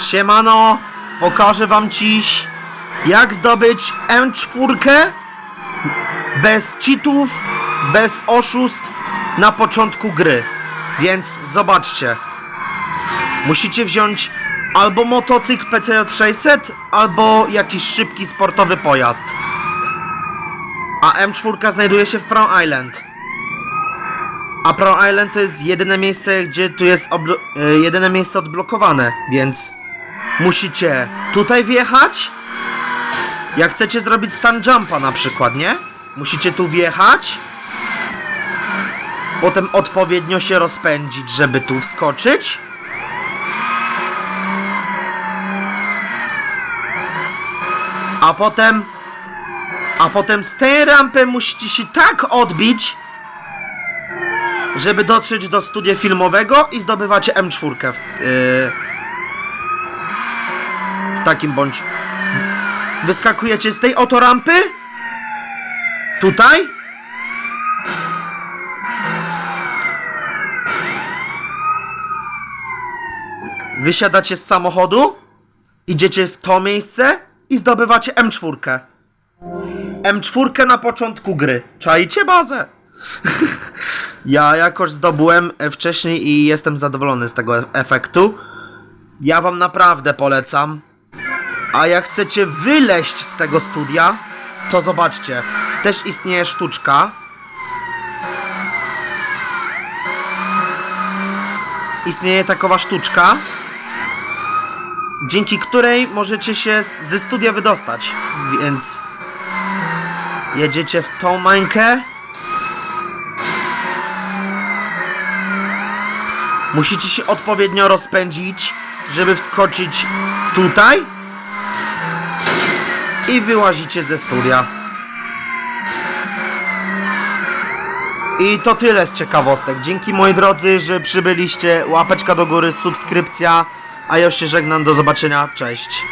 Siemano, pokażę wam dziś jak zdobyć M4 bez cheatów, bez oszustw na początku gry. Więc zobaczcie. Musicie wziąć albo motocykl PTJ600, albo jakiś szybki sportowy pojazd. A M4 znajduje się w Crown Island. A Crown Island to jest jedyne miejsce, gdzie tu jest e, jedyne miejsce odblokowane, więc musicie tutaj wjechać. Jak chcecie zrobić stan jumpa na przykład, nie? Musicie tu wjechać. Potem odpowiednio się rozpędzić, żeby tu wskoczyć. A potem a potem z tej rampy musicie się tak odbić, żeby dotrzeć do studia filmowego i zdobywacie M4 w, yy, takim bądź. Wyskakujecie z tej oto rampy. Tutaj. Wysiadacie z samochodu, idziecie w to miejsce i zdobywacie M4. M4 na początku gry. Czajcie bazę? ja jakoś zdobyłem e, wcześniej i jestem zadowolony z tego efektu. Ja wam naprawdę polecam. A jak chcecie wyleść z tego studia, to zobaczcie. Też istnieje sztuczka. Istnieje takowa sztuczka, dzięki której możecie się ze studia wydostać. Więc jedziecie w tą mańkę. Musicie się odpowiednio rozpędzić, żeby wskoczyć tutaj i wyłazicie ze studia. I to tyle z ciekawostek. Dzięki moi drodzy, że przybyliście. Łapeczka do góry, subskrypcja. A ja się żegnam. Do zobaczenia. Cześć.